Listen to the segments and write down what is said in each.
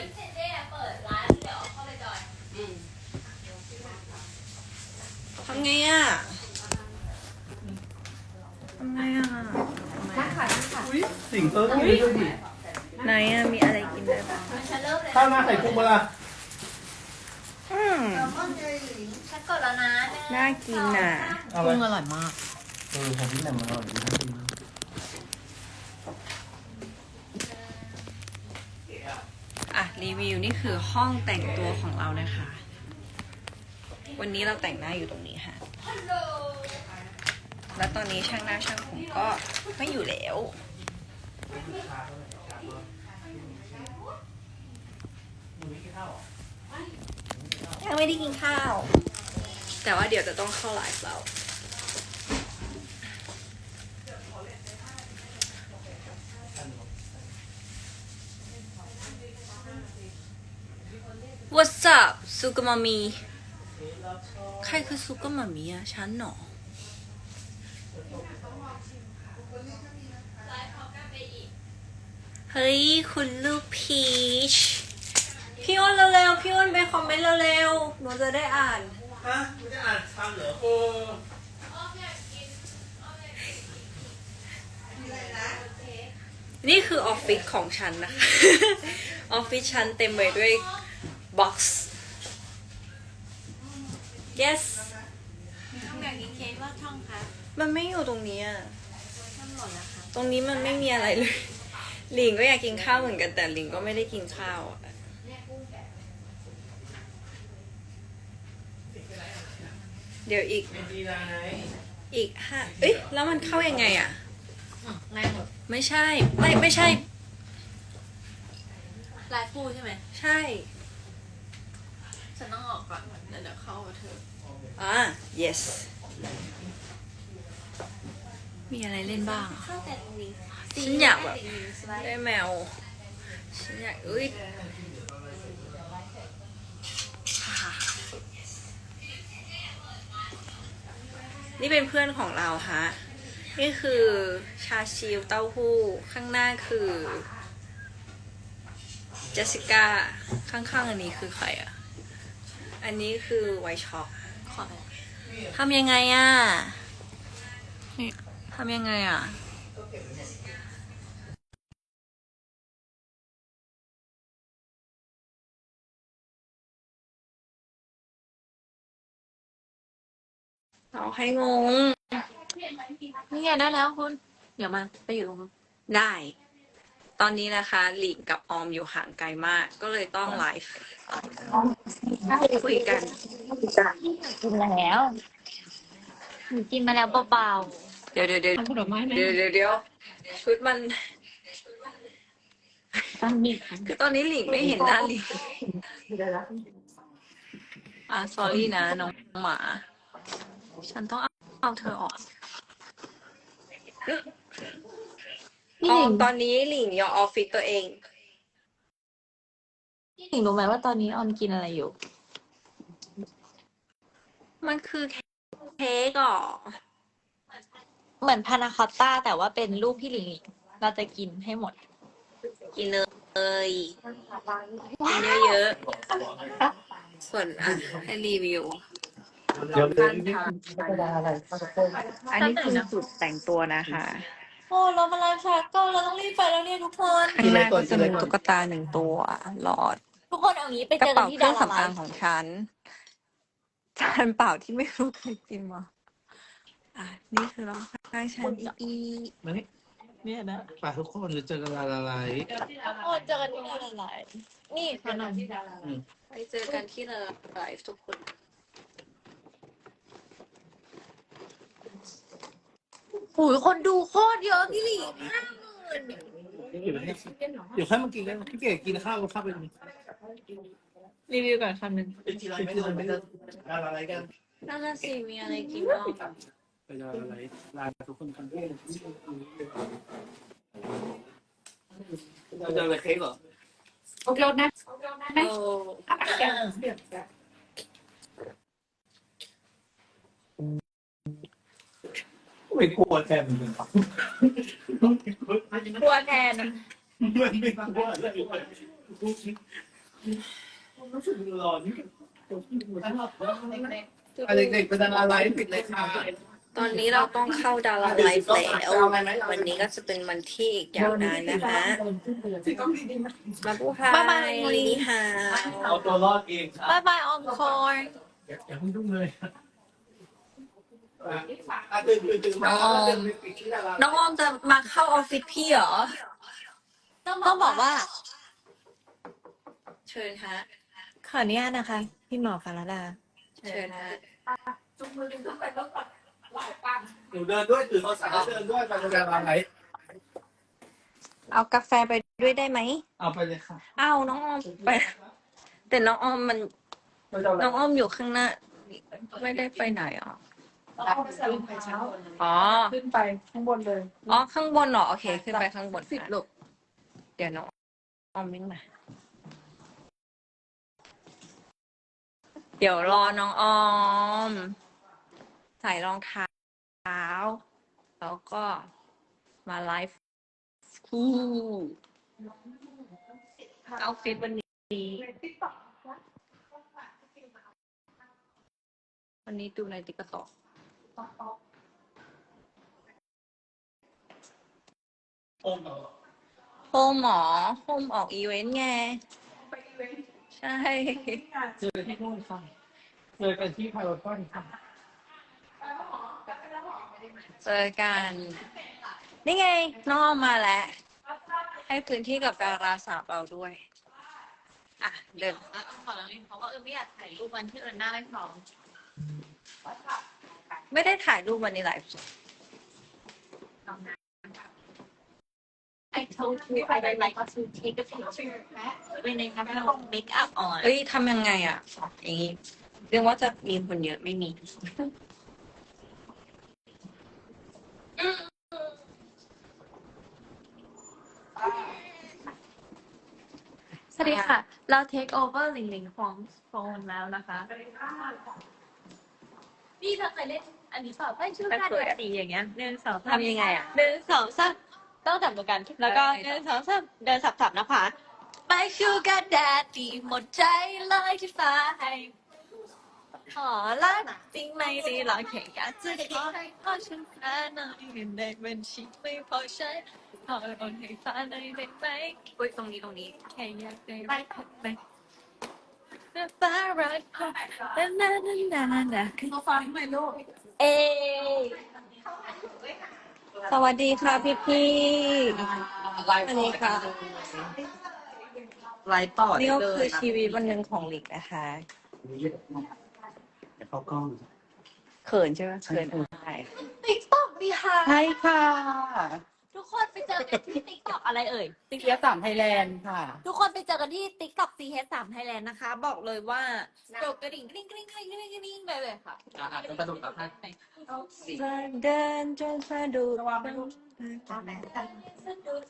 ดี๋ยวเจเจเปิดร้านเดี๋ยวเข้าไปจอยทำไงอะทำไงอะสิงเออกินได้ด้วยดิไหนอะมีอะไรกินได้บ้างมันจะเริ่มเลยข้าวหน้าไข่กุ้งเวลาอืมฉันกดแล้วนะน่ากินอะเอาไปกุ้งอร่อยมากเออผมนี่แหละมันอร่อยดีนะ รีวิวนี่คือห้องแต่งตัวของเรานะคะ วันนี้เราแต่งหน้าอยู่ตรงนี้ค่ะ แล้วตอนนี้ช่างหน้าช่างผมก็ไม่อยู่แล้ว ยังไม่ได้กินข้าว แต่ว่าเดี๋ยวจะต้องเข้าไลฟ์แล้ว What's up ซูกามามีใครคือซูกามามีอะฉันเหรอเฮ้ย คุณลูกพีช พี่อ้นเร็วๆ พี่อ้นไปคอมเมนต์เร็วๆ หนูจะได้อ่าน ฮะไม่ได้อ่านทางเหรอเออนี่คือออฟฟิศของฉันนะคะ ออฟฟิศฉันเต็มไปด้วย บ็อกซ์ yes ช่องอยากกินเค้กว่าช่องคะมันไม่อยู่ตรงนี้อะช่องหมดแล้วค่ะตรงนี้มันไม่มีอะไรเลย หลิงก็อยากกินข้าวเหมือนกันแต่หลิงก็ไม่ได้กินข้าวอะเดี๋ยวอีกไม่ดีนะไงอีกห้าเอ้ยแล้วมันเข้ายังไงอะง่ายหมดไม่ใช่ ไม่ไม่ใช่ ลายคู่ใช่ไหม ใช่ฉันต้ องออกก่อนเดี๋ยวเดี๋ยวเข้ากับเธออ่า yes มีอะไรเล่นบ้าง เข้าแต่ตรงนี้ฉันอยากแบบติ่งนิ้วสไลด์ได้แมว ฉันอยากอุ้ยนี่เป็นเพื่อนของเราฮะ นี่คือชาชิวเต้าหู้ ข้างหน้าคือเจสสิก้า ข้างๆอันนี้คือใครอะ อันนี้คือไวท์ช็อปขอหน่อยทำยังไงอะทำยังไงอะเอาให้งง นี่ไงได้แล้วคุณ เดี๋ยวมา ไปอยู่ตรงนู้นได้ ตอนนี้นะคะหลิงกับออมอยู่ห่างไกลมาก ก็เลยต้องไลฟ์คุยกันกินแล้วหนูกินมาแล้วเบาเดี๋ยวเดี๋ยวเดี๋ยวทำผลไม้ไหมเดี๋ยวเดี๋ยวเดี๋ยวชุดมัน ๆตั้งมีดคือตอนนี้หลิงไม่เห็นหน้าหลิงอะ sorry นะน้องหมา ฉันต้องเอาเอาเธอออก พี่อหอลิมงตอนนี้หลิงยอออฟฟิศตัวเอง พี่หลิงรู้ไหมว่าตอนนี้ออนกินอะไรอยู่ มันคือเค้กเหรอเหมือนพานาคอตต้าแต่ว่าเป็นรูปพี่หลิงเราจะกินให้หมด กินเลยกินเยอะๆส่วนอะให้รีวิว เดี๋ยวเดี๋ยวนี่อันนี้คือจุดแต่งตัวนะคะ โอ้เรามาไลฟ์ชาร์ก็เราต้องรีบไปแล้วเนี่ยทุกคน ข้างหน้าก็จะมีตุ๊กตาหนึ่งตัว หลอด ทุกคนเอางี้ไปกระเจอกัเป๋านที่เครื่ดาองราไลสำอางฟ์ของฉัน จานเปล่าที่ไม่รู้ใครกินมาอะนี่คือรองข้างฉันอีมานี่เนี่ยนะป่าทุกคนจะเจอกันลาลาไลฟ์โอ้เจอกันที่ดาราไลฟ์นี่ขนมไปเจอกันที่ไลฟ์ทุกคน หูยคนดูโคตรเยอะพี่หลิงห้าหมื่นเดี๋ยวค่อยมากินกันพี่เก๋กินข้าวข้าวเป็นรีวิวก่อนคำหนึ่งเป็นทีไรไม่เดินไปเดินลาลาไลฟ์กันน่าจะสิมีอะไรกินบ้างไปลาลาไลฟ์ลาทุกคนกันเราจะอะไรเค้กเหรอโอเคนะโอ้ ไม่กลัวแทนมันกลัวแทนมันไม่กลัวเลยรู้สึกร้อนอะเด็กๆเป็นอะไรปิดเลยค่ะตอนนี้เราต้องเข้าดาราไลฟ์แล้ววันนี้ก็จะเป็นวันที่อีกยาวนานนะคะมาบูฮาบ๊ายบายลีฮาเอาตัวรอดเองครับบายบายออมคอยอย่าเพิ่งยุ่งเลย อะตื่นตื่นตื่นมาตื่นไปปิดที่ดาราน้องออมจะมาเข้าออฟฟิศพี่เหรอ ต้องบอกว่า เชิญฮะ ขออนุญาตนะคะ พี่หมอฟาราดาเชิญฮะหนูเดินด้วยตื่นตอนสายเดินด้วยไปดาราไหนเอากาแฟไปด้วยได้ไหม เอาไปเลยค่ะอ้าวน้องออมไป แต่น้องออมมัน น้องออมอยู่ข้างหน้า ไม่ได้ไปไหนอะ อ๋อ ขึ้นไปข้างบนเลยอ๋อ ข้างบนเหรอ โอเค ขึ้นไปข้างบนสิบลูกเดี๋ยวน้องออมวิ่งมา เดี๋ยวรอน้องออม ใส่รองเท้า แล้วก็มาไลฟ์คู่เอาฟิตวันนี้ วันนี้ดูในติ๊กต็อก โอ้โหโฮมหมอโฮมออกอีเวนต์ไงใช่เจอที่นู่นค่ะเจอกันที่พารากอนค่ะเจอกัน นี่ไงน้องออมมาแล้ว ให้พื้นที่กับดาราสาวเราด้วย อะ เดินขอแล้วเองเพราะว่าเออไม่อยากถ่ายรูปวันที่เออหน้าไม่พร้อม ไม่ได้ถ่ายรูปวันนี้ไลฟ์สด I told you I would like to take a picture when I have no makeup on เอ้ยทำยังไงอะ อย่างงี้เรื่องว่าจะมีคนเยอะไม่มี สวัสดีค่ะ เรา take over หลิงหลิงของโฟนแล้วนะคะ นี่เธอเคยเล่น อันนี้เปล่าไม่ชื่อค่าเดือนสีอย่างเงี้ยหนึ่งสองสามทำยังไงอะหนึ่งสองสามต้องจับมือกัน แล้วก็หนึ่งสองสามเดินสับๆนะคะไปชูกันแดดดีหมดใจเลยที่ฟ้าให้ขอรักจริงไม่ดีหรอกแค่อยากจะขอให้พ่อฉันแค่หน่อยเงินในบัญชีไม่พอใช้ขอโอนให้ฟ้าหน่อยได้ไหมอุ้ยตรงนี้ตรงนี้แค่อยากได้รักไหมฟ้ารักพ่อนานานานานาคือมาฟังไหมลูก เอ สวัสดีค่ะพี่พี่ไลฟ์สวัสดีค่ะ ไลฟ์ต่อนี่ก็คือชีวิตวันหนึ่งของหลิกนะคะเดี๋ยวเข้ากล้อง เขินใช่ไหมเขินใช่ ติ๊กต็อกดีค่ะ ใช่ค่ะทุก คนไปเจอกันที่ติ๊กต็อกอะไรเอ่ยติ๊กเกียร์สามไทยแลนด์ค่ะ ทุกคนไปเจอกันที่ TikTok CH3 Thailand นะคะ บอกเลยว่ากดกระดิ่งกริ๊งกริ๊งกริ๊งกริ๊งกริ๊งกริ๊งไปเลยค่ะอ่าเป็นประดุกแล้วค่ะเดินจนสะดุด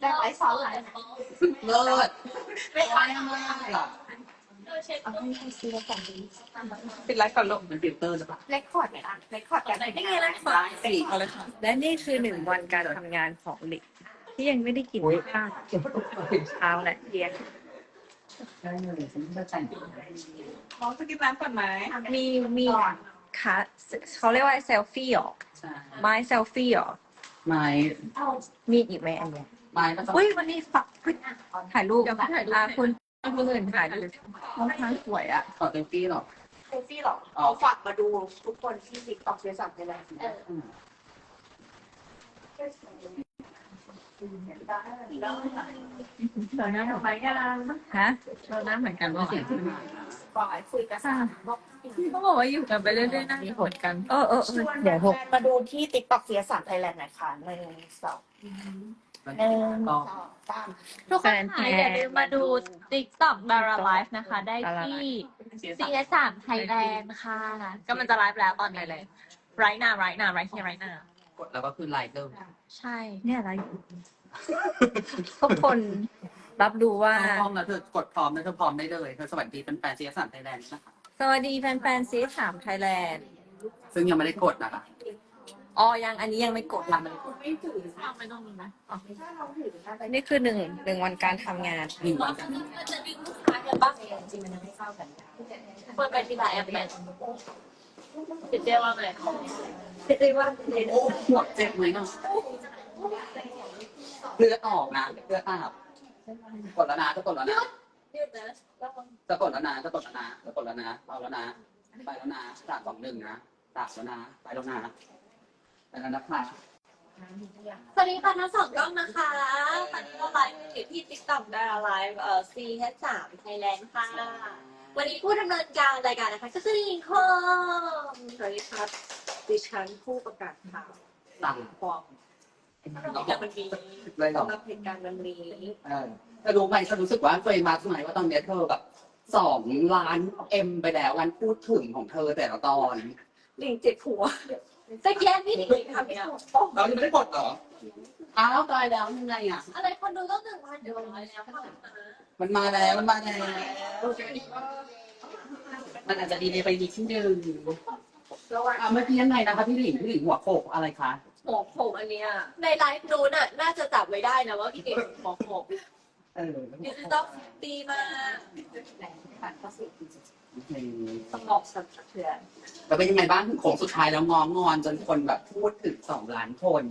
ได้ไลฟ์สอนหลายเลิศไม่เอาปิดไลฟ์ก่อนลูกมันฟิลเตอร์จะปะเรคคอร์ดไหมล่ะเรคคอร์ดกันได้ไงล่ะสี่เอาเลยค่ะและนี่คือหนึ่งวันการทำงานของหลิกที่ยังไม่ได้กินข้าวเช้าและเที่ยงได้เลยฉันจะแต่งน้องจะกินน้ำก่อนไหมมีมีค่ะเขาเรียกว่าเซลฟี่หรอใช่ไม้เซลฟี่หรอไม้มีอีกไหมอันเนี้ยไม้ก็จะอุ้ยวันนี้ฝักถ่ายรูปเดี๋ยวถ่ายรูปอะคุณ คุณอื่นถ่ายรูปน้องทานสวยอะขอเซลฟี่หรอเซลฟี่หรอเอาฝากมาดูทุกคนที่ติ๊กต็อกเกียร์สามไทยแลนด์เดี๋ยวนะทำไมกันฮะเราหน้าเหมือนกันว่าฝ่ายคุยกันสามบอกเขาบอกว่าอยู่กันไปเรื่อยๆน่าจะเหมือนกัน เออเออเออเดี๋ยวหกมาดูที่ติ๊กต็อกเกียร์สามไทยแลนด์หน่อยค่ะหนึ่งสอง หนึ่งสองสามทุกคนค่ะอย่าลืมมาดู TikTok Dara Live นะคะ ได้ที่ CH3 Thailand ค่ะก็มันจะไลฟ์แล้วตอนนี้เลย right now right now right here right now กดแล้วก็คือไลฟ์เริ่มใช่ เนี่ยอะไรทุกคนรับดูว่า พร้อมแล้วเธอกดพร้อมแล้วเธอพร้อมได้เลยเธอสวัสดีเป็นแฟนซีสามไทยแลนด์นะคะสวัสดีแฟนๆซีสามไทยแลนด์ซึ่งยังไม่ได้กดนะคะ อ๋อยังอันนี้ยังไม่กดทำมันไม่ถือไม่ต้องมีนะถ้าเราถือน่าจะนี่คือหนึ่งหนึ่งวันการทำงานหนึ่งวันมันจะดึงลูกค้ากันบ้างจริงมันยังไม่เข้ากันเปิดไปทีละแอปแมนติดเจว่าไงเรียกว่าหัวเจ็บไหมเนาะเลือดออกนะเลือดอาบกดแล้วนะจะกดแล้วนะหยุดนะจะกดแล้วนะจะกดแล้วนะจะกดแล้วนะเอาแล้วนะไปแล้วนะสามสองหนึ่งนะสามแล้วนะไปแล้วนะ ไปแล้วนะคะสวัสดีค่ะทั้งสองกล้องนะคะ ตอนนี้เราไลฟ์อยู่ที่ TikTok ดาราไลฟ์เอ่อ CH3 Thailand ค่ะ วันนี้ผู้ดำเนินการรายการนะคะ ก็คือหญิงคงสวัสดีครับดิฉันผู้ประกาศข่าวสั่งฟอร์มเหตุการณ์มันมีเลยเหรอสำหรับเหตุการณ์มันมีเออแต่รู้ไหมฉันรู้สึกว่าตัวเองมาสมัยว่าตอนเนี้ยเธอแบบสองล้านเอ็มไปแล้วการพูดถึงของเธอแต่ละตอนลิงเจ็บหัว จะแย่พี่ลิงทำเนี่ยเรายังไม่ได้กดเหรอ อ้าวตายแล้วยังไงอะ อะไรคนดูต้องหนึ่งพันเดียวร้อยแล้วค่ะมันมาแล้วมันมาแล้ว มันอาจจะดีเลยไปดีที่หนึ่งอะเมื่อกี้ยังไงนะคะพี่หลิงพี่หลิงหัวโขกอะไรคะหัวโขกอันเนี้ยในไลฟ์นู้นน่ะน่าจะจับไว้ได้นะว่าพี่เก่งหัวโขกเออดิจิตอลดีมากโอเค สมองสั่นสะเทือนแล้วเป็นยังไงบ้างถึงโค้งสุดท้ายแล้วงองอนจนคนแบบพูดถึงสองล้านคน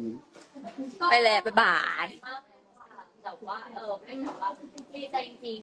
ไปแล้วบ๊ายบาย แต่ว่าเออไม่แต่ว่าดีใจจริง